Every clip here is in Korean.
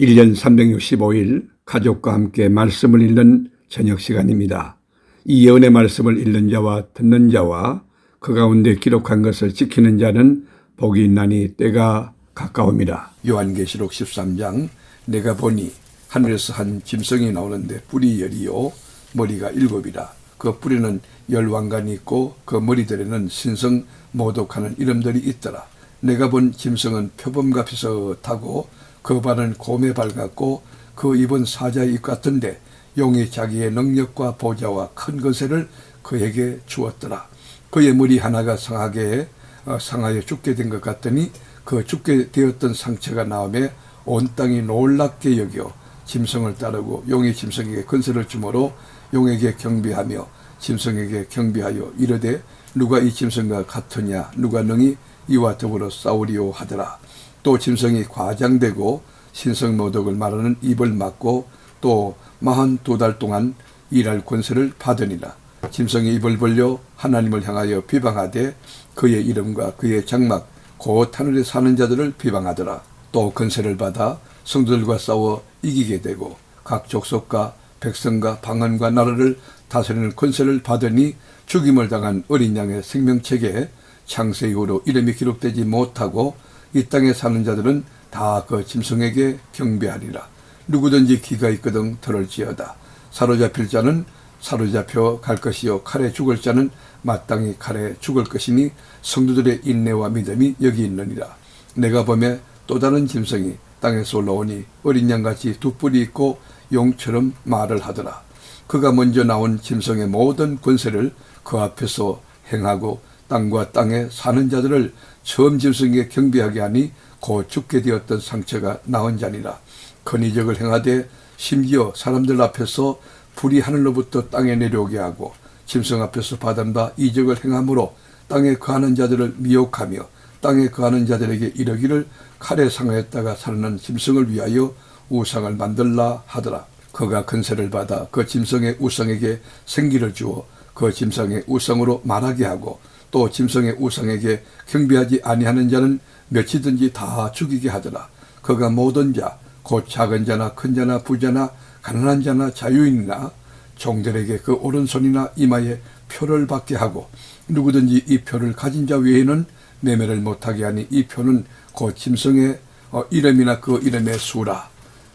1년 365일 가족과 함께 말씀을 읽는 저녁 시간입니다. 이 예언의 말씀을 읽는 자와 듣는 자와 그 가운데 기록한 것을 지키는 자는 복이 있나니 때가 가까웁니다. 요한계시록 13장 내가 보니 하늘에서 한 짐승이 나오는데 뿔이 열이요 머리가 일곱이라 그 뿔에는 열 왕관이 있고 그 머리들에는 신성 모독하는 이름들이 있더라. 내가 본 짐승은 표범과 비슷하고 그 발은 발 같고 그 입은 사자의 입 같은데 용이 자기의 능력과 보좌와 큰 것을 그에게 주었더라. 그의 머리 하나가 상하게 어, 상하여 죽게 된 것 같더니 그 죽게 되었던 상처가 나오매 온 땅이 놀랍게 여겨 짐승을 따르고 용이 짐승에게 근세를 주므로 용에게 경비하며 짐승에게 경비하여 이르되 누가 이 짐승과 같으냐 누가 능히 이와 더불어 싸우리오 하더라. 또 짐승이 과장되고 신성 모독을 말하는 입을 막고 또 마흔 두 달 동안 일할 권세를 받으니라. 짐승이 입을 벌려 하나님을 향하여 비방하되 그의 이름과 그의 장막 곧 하늘에 사는 자들을 비방하더라. 또 권세를 받아 성도들과 싸워 이기게 되고 각 족속과 백성과 방언과 나라를 다스리는 권세를 받으니 죽임을 당한 어린 양의 생명책에 창세 이후로 이름이 기록되지 못하고 이 땅에 사는 자들은 다 그 짐승에게 경배하리라. 누구든지 귀가 있거든 들을지어다. 사로잡힐 자는 사로잡혀 갈 것이요 칼에 죽을 자는 마땅히 칼에 죽을 것이니 성도들의 인내와 믿음이 여기 있느니라. 내가 보매 또 다른 짐승이 땅에서 올라오니 어린 양같이 두 뿔이 있고 용처럼 말을 하더라. 그가 먼저 나온 짐승의 모든 권세를 그 앞에서 행하고 땅과 땅에 사는 자들을 처음 짐승에게 경비하게 하니 곧 죽게 되었던 상처가 나온 자니라. 큰 이적을 행하되 심지어 사람들 앞에서 불이 하늘로부터 땅에 내려오게 하고 짐승 앞에서 받은 바 이적을 행함으로 땅에 거하는 자들을 미혹하며 땅에 거하는 자들에게 이르기를 칼에 상하였다가 살아난 짐승을 위하여 우상을 만들라 하더라. 그가 근세를 받아 그 짐승의 우상에게 생기를 주어 그 짐승의 우상으로 말하게 하고 또 짐승의 우상에게 경배하지 아니하는 자는 몇이든지 다 죽이게 하더라. 그가 모든 자, 곧 작은 자나 큰 자나 부자나 가난한 자나 자유인이나 종들에게 그 오른손이나 이마에 표를 받게 하고 누구든지 이 표를 가진 자 외에는 매매를 못하게 하니 이 표는 곧 짐승의 어, 이름이나 그 이름의 수라.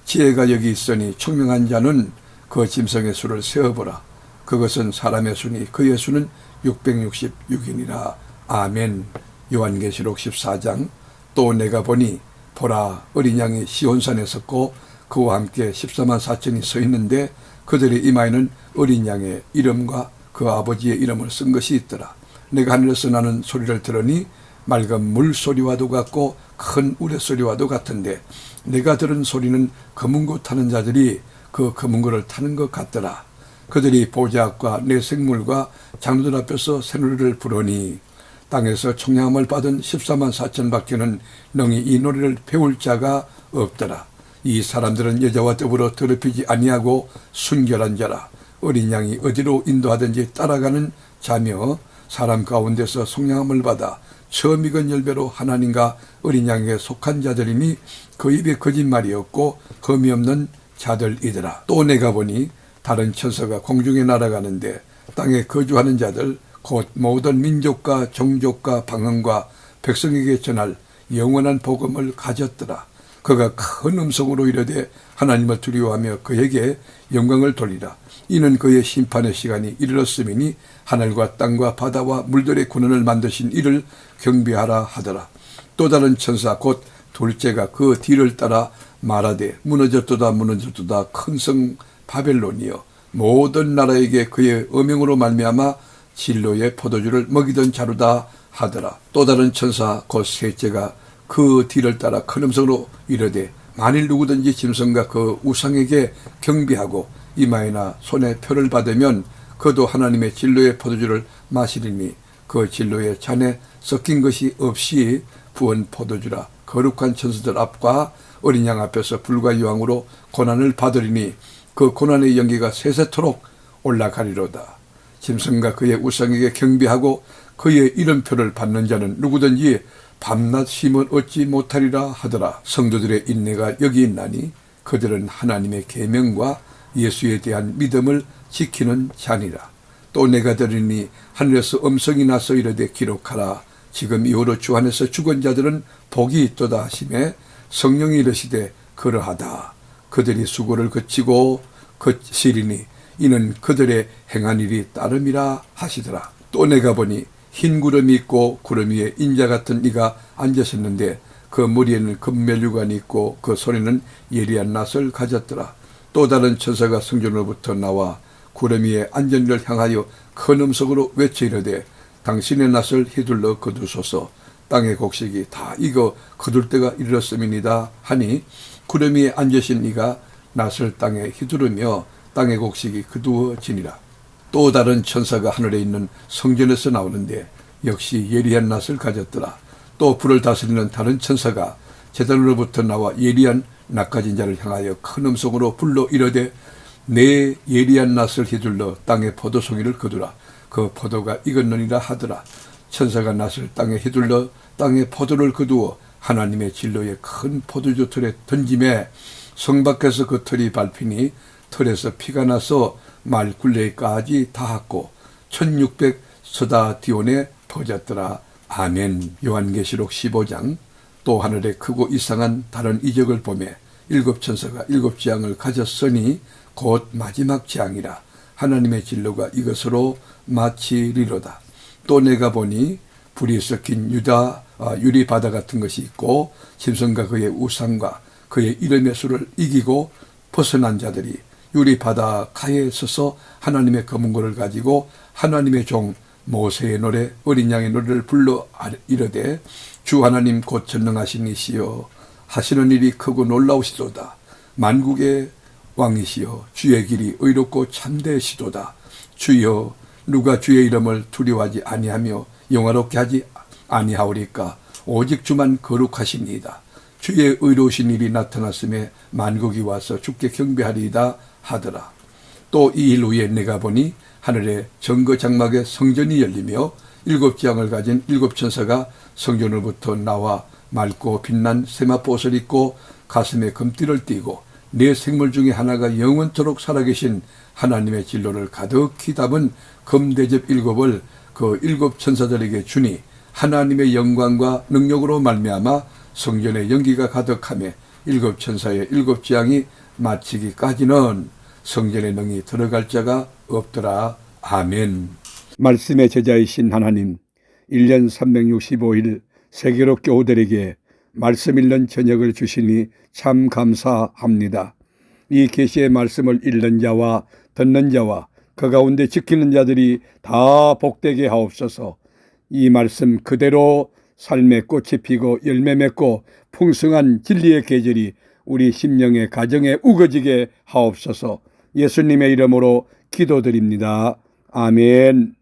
지혜가 여기 있으니 총명한 자는 그 짐승의 수를 세어보라. 그것은 사람의 수니 그의 수는 666이니라. 아멘. 요한계시록 14장 또 내가 보니 보라 어린 양이 시온산에 섰고 그와 함께 14만 4천이 서 있는데 그들의 이마에는 어린 양의 이름과 그 아버지의 이름을 쓴 것이 있더라. 내가 하늘에서 나는 소리를 들으니 맑은 물소리와도 같고 큰 우레소리와도 같은데 내가 들은 소리는 검은고 타는 자들이 그 검은고를 타는 것 같더라. 그들이 보좌과 내 생물과 장로들 앞에서 새노래를 부르니 땅에서 청량함을 받은 14만 4천 밖에는 능히 이 노래를 배울 자가 없더라. 이 사람들은 여자와 더불어 더럽히지 아니하고 순결한 자라. 어린 양이 어디로 인도하든지 따라가는 자며 사람 가운데서 속량함을 받아 처음 익은 열배로 하나님과 어린 양에게 속한 자들이니 그 입에 거짓말이 없고 흠이 없는 자들이더라. 또 내가 보니 다른 천사가 공중에 날아가는데 땅에 거주하는 자들 곧 모든 민족과 종족과 방언과 백성에게 전할 영원한 복음을 가졌더라. 그가 큰 음성으로 이르되 하나님을 두려워하며 그에게 영광을 돌리라. 이는 그의 심판의 시간이 이르렀음이니 하늘과 땅과 바다와 물들의 군원을 만드신 이를 경비하라 하더라. 또 다른 천사 곧 둘째가 그 뒤를 따라 말하되 무너졌도다 무너졌도다 큰 성 바벨론이여 모든 나라에게 그의 어명으로 말미암아 진로의 포도주를 먹이던 자루다 하더라. 또 다른 천사 곧 셋째가 그 뒤를 따라 큰 음성으로 이르되 만일 누구든지 짐승과 그 우상에게 경비하고 이마에나 손에 표를 받으면 그도 하나님의 진로의 포도주를 마시리니 그 진로의 잔에 섞인 것이 없이 부은 포도주라 거룩한 천사들 앞과 어린 양 앞에서 불과 유황으로 고난을 받으리니 그 고난의 연기가 세세토록 올라가리로다. 짐승과 그의 우상에게 경비하고 그의 이름표를 받는 자는 누구든지 밤낮 힘을 얻지 못하리라 하더라. 성도들의 인내가 여기 있나니 그들은 하나님의 계명과 예수에 대한 믿음을 지키는 자니라. 또 내가 들으니 하늘에서 음성이 나서 이르되 기록하라. 지금 이후로 주 안에서 죽은 자들은 복이 있도다 하심에 성령이 이르시되 그러하다. 그들이 수고를 그치고 그치리니 이는 그들의 행한 일이 따름이라 하시더라. 또 내가 보니 흰 구름이 있고 구름 위에 인자 같은 이가 앉으셨는데 그 머리에는 금멜류관이 있고 그 손에는 예리한 낫을 가졌더라. 또 다른 천사가 성전으로부터 나와 구름 위에 이를 향하여 큰 음성으로 외쳐 이르되 당신의 낫을 휘둘러 거두소서 땅의 곡식이 다 익어 거둘 때가 이르렀음이니다 하니 구름 위에 앉으신 이가 낫을 땅에 휘두르며 땅의 곡식이 거두어지니라. 또 다른 천사가 하늘에 있는 성전에서 나오는데 역시 예리한 낫을 가졌더라. 또 불을 다스리는 다른 천사가 제단으로부터 나와 예리한 낫가진 자를 향하여 큰 음성으로 불러 이르되 내 예리한 낫을 휘둘러 땅에 포도송이를 거두라. 그 포도가 익었느니라 하더라. 천사가 낫을 땅에 휘둘러 땅에 포도를 거두어 하나님의 진로의 큰 포도주 틀에 던짐에 성 밖에서 그 털이 밟히니 털에서 피가 나서 말 굴레까지 닿았고 1600 서다디온에 퍼졌더라. 아멘. 요한계시록 15장 또 하늘에 크고 이상한 다른 이적을 보매 일곱 천사가 일곱 지향을 가졌으니 곧 마지막 지향이라 하나님의 진로가 이것으로 마치리로다. 또 내가 보니 불이 섞인 유다 아, 유리 바다 같은 것이 있고 짐승과 그의 우상과 그의 이름의 수를 이기고 벗어난 자들이 유리 바다 가에 서서 하나님의 검은고를 가지고 하나님의 종 모세의 노래 어린 양의 노래를 불러 이르되 주 하나님 곧 전능하신 이시여 하시는 일이 크고 놀라우시도다. 만국의 왕이시여 주의 길이 의롭고 참되시도다. 주여 누가 주의 이름을 두려워하지 아니하며 영화롭게 하지 아니하오리까? 오직 주만 거룩하십니다. 주의 의로우신 일이 나타났음에 만국이 와서 주께 경배하리이다 하더라. 또 이 일 후에 내가 보니 하늘에 정거 장막의 성전이 열리며 일곱 지향을 가진 일곱 천사가 성전으로부터 나와 맑고 빛난 세마포옷을 입고 가슴에 금띠를 띠고 네 생물 중에 하나가 영원토록 살아계신 하나님의 진로를 가득히 담은 금대접 일곱을 그 일곱 천사들에게 주니 하나님의 영광과 능력으로 말미암아 성전의 연기가 가득하며 일곱 천사의 일곱 지향이 마치기까지는 성전의 능이 들어갈 자가 없더라. 아멘. 말씀의 제자이신 하나님, 1년 365일 세계로 교우들에게 말씀 읽는 저녁을 주시니 참 감사합니다. 이 계시의 말씀을 읽는 자와 듣는 자와 그 가운데 지키는 자들이 다 복되게 하옵소서. 이 말씀 그대로 삶의 꽃이 피고 열매 맺고 풍성한 진리의 계절이 우리 심령의 가정에 우거지게 하옵소서. 예수님의 이름으로 기도드립니다. 아멘.